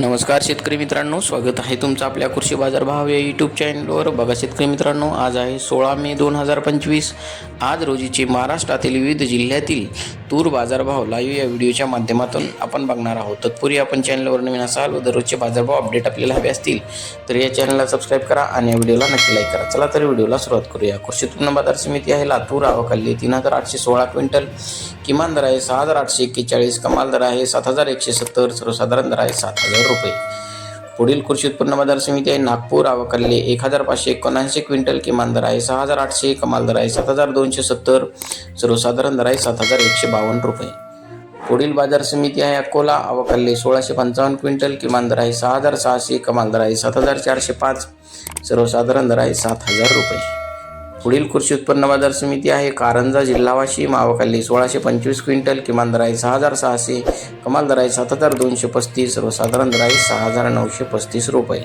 नमस्कार शेतकरी मित्रांनो स्वागत आहे तुमचं आपल्या कृषी बाजार भाव या यूट्यूब चॅनलवर बघा शेतकरी मित्रांनो आज आहे सोळा मे दोन हजार पंचवीस. आज रोजीचे महाराष्ट्रातील विविध जिल्ह्यातील तूर बाजारभाव लाईव्ह या व्हिडिओच्या माध्यमातून आपण बघणार आहोत. तत्पूर्वी आपण चॅनलवर नवीन असाल व दररोजचे बाजारभाव अपडेट आपल्याला हवे असतील तर या चॅनलला सबस्क्राईब करा आणि या व्हिडिओला नक्की लाईक करा. चला तर व्हिडिओला सुरुवात करूया. कृषी उत्पन्न बाजार समिती आहे लातूर. आवकाली तीन हजार आठशे सोळा क्विंटल. किमान दर आहे सहा हजार आठशे एक्केचाळीस. कमाल दर आहे सात हजार एकशे सत्तर. सर्वसाधारण दर आहे सात हजार रुपये. पुढील कृषी उत्पन्न बाजार समिती आहे. नागपूर अवकल्ले एक हजार पाचशे एकोणऐंशी क्विंटल किमान दर आहे. सहा हजार आठशे कमाल दर आहे. सात हजार दोनशे सत्तर सर्वसाधारण दर आहे. सात हजार एकशे बावन्न रुपये. पुढील बाजार समिती आहे अकोला. अवकल्ले सोळाशे पंचावन्न क्विंटल किमान दर आहे. सहा हजार सहाशे कमाल दर आहे. सात हजार चारशे पाच सर्वसाधारण दर आहे. सात हजार रुपये. पुढील कृषी उत्पन्न बाजार समिती आहे. कारंजा जिल्हावाशी मावाखाली सोळाशे पंचवीस क्विंटल किमान दर सहा हजार सहाशे कमाल दराई सात हजार दोनशे पस्तीस सर्वसाधारण दर सहा हजार नऊशे पस्तीस रुपये.